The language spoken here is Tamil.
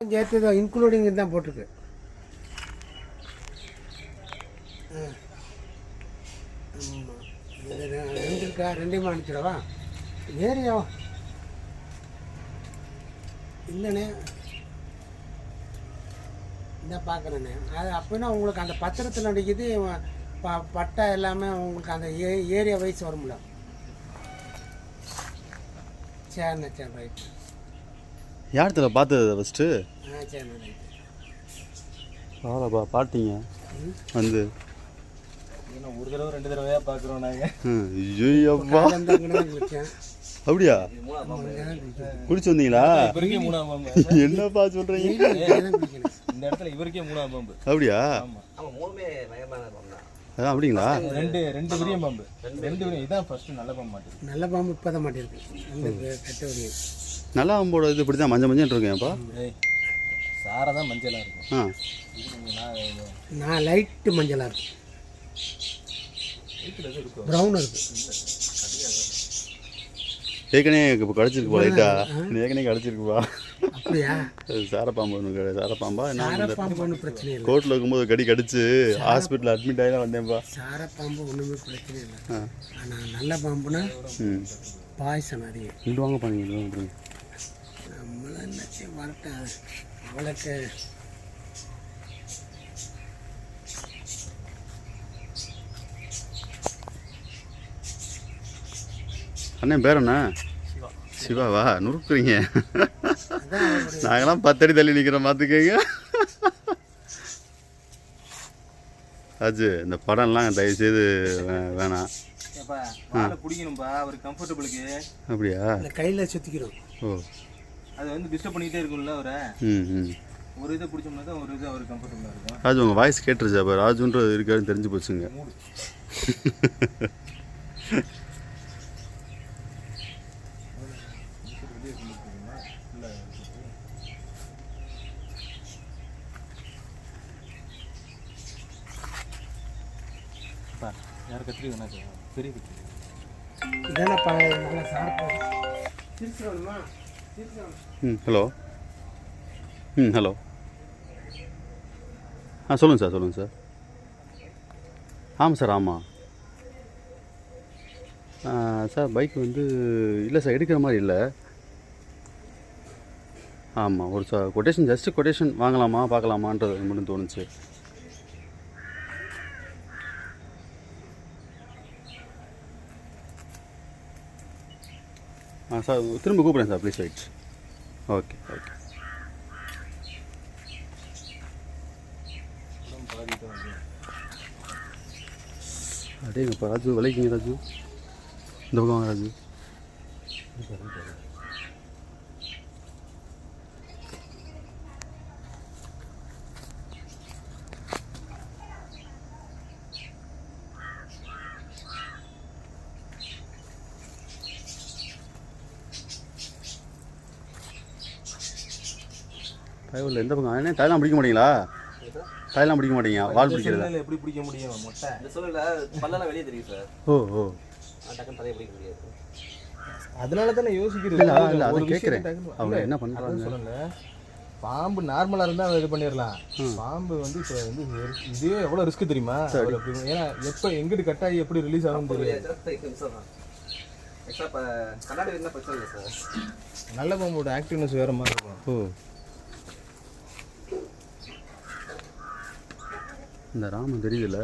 சேர்த்து இன்க்ளூடிங் தான் போட்டிருக்கு. ஆ. ரெண்டு இருக்கா? ரெண்டையும் அனுப்பிச்சிடவா? ஏரியா இல்லைண்ணே. இந்த பார்க்குறேண்ணே அது அப்படின்னா உங்களுக்கு அந்த பத்திரத்தில் அடிக்குது ப பட்டா எல்லாமே உங்களுக்கு அந்த ஏ ஏரியா வைஸ் வரும்ல. சரிண்ணே சரி ரைட் யார்த்துல பார்த்தது ஃபஸ்ட்டு ஆ சரிண்ணே ரைட் பரவாயில்லப்பா பாட்டிங்க வந்து ஒரு தடவை ரெண்டு தடவையா பார்க்குறோம் நாங்கள் அப்படியா? குடிச்சு வந்தீங்களா? இவருக்கே மூணாம் பாம்பு. என்னப்பா சொல்றீங்க? இந்த இடத்துல இவருக்கே மூணாம் பாம்பு. அப்படியா? மூணுமே அதான் அப்படிங்களா? ரெண்டு ரெண்டு விரியம் பாம்பு. ரெண்டு விரியம். இதான் ஃபர்ஸ்ட் நல்ல பாம்பு மாட்டேங்குது நல்ல பாம்பு இப்போ தான் மாட்டிருக்கு கட்ட வரையும் நல்லா அம்போட இது இப்படி தான் மஞ்சள் மஞ்சள் இருக்கேன்ப்பா சாரை தான் மஞ்சளாக இருக்கும். ஆ. நான் லைட்டு மஞ்சளாக இருக்கும் ப்ரௌன் இருக்கு. ஏற்கனவே இப்போ கடிச்சிருக்கு போல லைட்டா ஏற்கனவே கடிச்சிருக்குப்பா அப்படியா? சாரப்பாம்பு ஒன்று கிடையாது. சாரப்பாம்பா? என்ன சார பாம்பு ஒன்றும் பிரச்சனை இல்லை. கோர்ட்டில் இருக்கும்போது கடி கடிச்சு ஹாஸ்பிட்டல் அட்மிட் ஆகி தான் வந்தேன்ப்பா சார பாம்பு ஒன்றுமே பிரச்சனை இல்லை. ஆ. ஆனால் நல்ல பாம்புனா பாய்சன் அதிகம். இங்கிட்டு வாங்க பாருங்க இங்கிட்டு வாங்க பாருங்க. என்ன அவளுக்கு அண்ணன் பேர் என்ன? சிவாவா நுறுக்குறீங்க. நாங்களாம் பத்தடி தள்ளி நிற்கிற பார்த்துக்கங்க. ராஜு இந்த படம்லாம் தயவுசெய்து வே- வேணாம். பிடிக்கணும்பா அவர் கம்ஃபர்டபுளுக்கு அப்படியா? கையில் சுற்றிக்கிறோம் ஓ. அது வந்து டிஸ்டர்ப் பண்ணிக்கிட்டே இருக்கும்ல அவரை? ம் ம். ஒரு இதை பிடிச்சோம்னா தான் ஒரு இது அவர் கம்ஃபர்டபுளாக இருக்கும். ராஜு உங்கள் வாய்ஸ் கேட்டுருச்சு அப்போ ராஜுன்றது இருக்காருன்னு தெரிஞ்சு போச்சுங்க. பா யார் கத்திரி வேணா பெரிய கத்திரி ம் ஹலோ. ம் ஹலோ. ஆ சொல்லுங்கள் சார் சொல்லுங்கள் சார். ஆமாம் சார் ஆமாம் ஆ, சார் பைக் வந்து இல்லை சார் எடுக்கிற மாதிரி இல்லை. ஆமாம் ஒரு கொட்டேஷன் ஜஸ்ட்டு கொட்டேஷன் வாங்கலாமா பார்க்கலாமான்றது மட்டும் தோணுச்சு. ஆ சார் திரும்ப கூப்பிட்றேன் sir please wait okay okay அப்படியே இப்போ ராஜு விளைக்கிங்க ராஜு. இந்த பக்கம் வாங்க ராஜு. பயவில் எந்த பக்கம்? என்ன தாயெல்லாம் பிடிக்க மாட்டீங்களா? தாயெல்லாம் பிடிக்க மாட்டீங்க வால் பிடிக்கிறதா. எப்படி பிடிக்க முடியும் மொட்டை? பல்லெல்லாம் வெளியே தெரியும் சார். ஓ ஓ. நான் டக்குன்னு தலையை பிடிக்க முடியாது. அதனால தானே யோசிக்கிறது இல்ல, விஷயத்தை கேட்கிறேன். அவங்க என்ன அதான் பண்றாங்க? சொல்லல பாம்பு நார்மலா இருந்தா அதை இது பண்ணிடலாம். பாம்பு வந்து இப்போ வந்து இதே எவ்வளவு ரிஸ்க் தெரியுமா? ஏன்னா எப்ப எங்கிட்டு கட் ஆகி எப்படி ரிலீஸ் ஆகும் இருந்தால் சார். நல்ல பாம்போட ஆக்டிவ்னஸ் வேற மாதிரி இருக்கும். இந்த ராமன் தெரியுதுல்ல